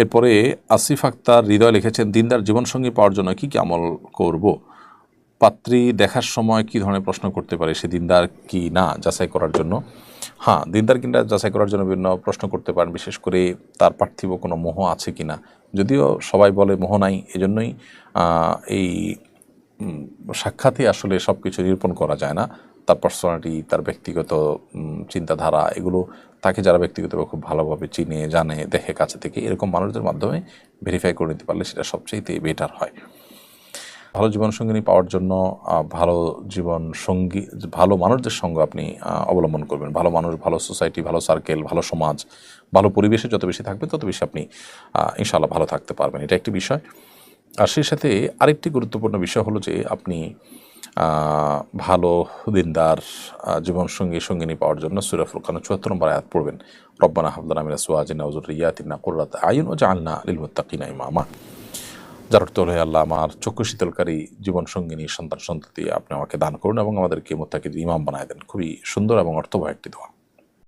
এরপরে আসিফ আক্তার হৃদয় লিখেছেন, দিনদার জীবনসঙ্গী পাওয়ার জন্য কি কি আমল করব? পাত্রী দেখার সময় কি ধরনের প্রশ্ন করতে পারে? সে দিনদার কি না যাচাই করার জন্য? হ্যাঁ দিনদার কিনা যাচাই করার জন্য বিভিন্ন প্রশ্ন করতে পারেন, বিশেষ করে তার পার্থিব কোনো মোহ আছে কি না যদিও সবাই বলে মোহ নাই, এজন্যই এই সাক্ষাতে আসলে সব কিছু নিরূপণ করা যায় না। তার পার্সোনালিটি তার ব্যক্তিগত চিন্তাধারা, এগুলো তাকে যারা ব্যক্তিগতভাবে খুব ভালোভাবে চিনে, জানে, দেখে, কাছে থেকে এরকম মানুষদের মাধ্যমে ভেরিফাই করে নিতে পারলে সেটা সবচেয়ে বেটার হয়। ভালো জীবনসঙ্গিনী পাওয়ার জন্য ভালো জীবন সঙ্গী ভালো মানুষদের সঙ্গ আপনি অবলম্বন করবেন। ভালো মানুষ, ভালো সোসাইটি ভালো সার্কেল ভালো সমাজ, ভালো পরিবেশে যত বেশি থাকবে তত বেশি আপনি ইনশাআল্লাহ ভালো থাকতে পারবেন। এটা একটি বিষয়। আর সেই সাথে আরেকটি গুরুত্বপূর্ণ বিষয় হলো যে আপনি ভালো দিনদার জীবন জীবনসঙ্গী সঙ্গিনী পাওয়ার জন্য সুরা ফুরকান চুয়াত্তর নম্বর আয়াত পড়বেন। রব্বানা হাবদানা মিনা সুয়াজিন উজুর রিয়াতিনা কুরাত আইন ও জাহান্না আলিল মুত্তাকিনা ইমামা। যার অর্থ হলো, আল্লাহ আমার চক্ষু শীতলকারী জীবন সঙ্গিনী সন্তান সন্ততি আপনি আমাকে দান করুন এবং আমাদেরকে মোত্তাকিদ ইমাম বানায় দেন। খুবই সুন্দর এবং অর্থবহ একটি দোয়া।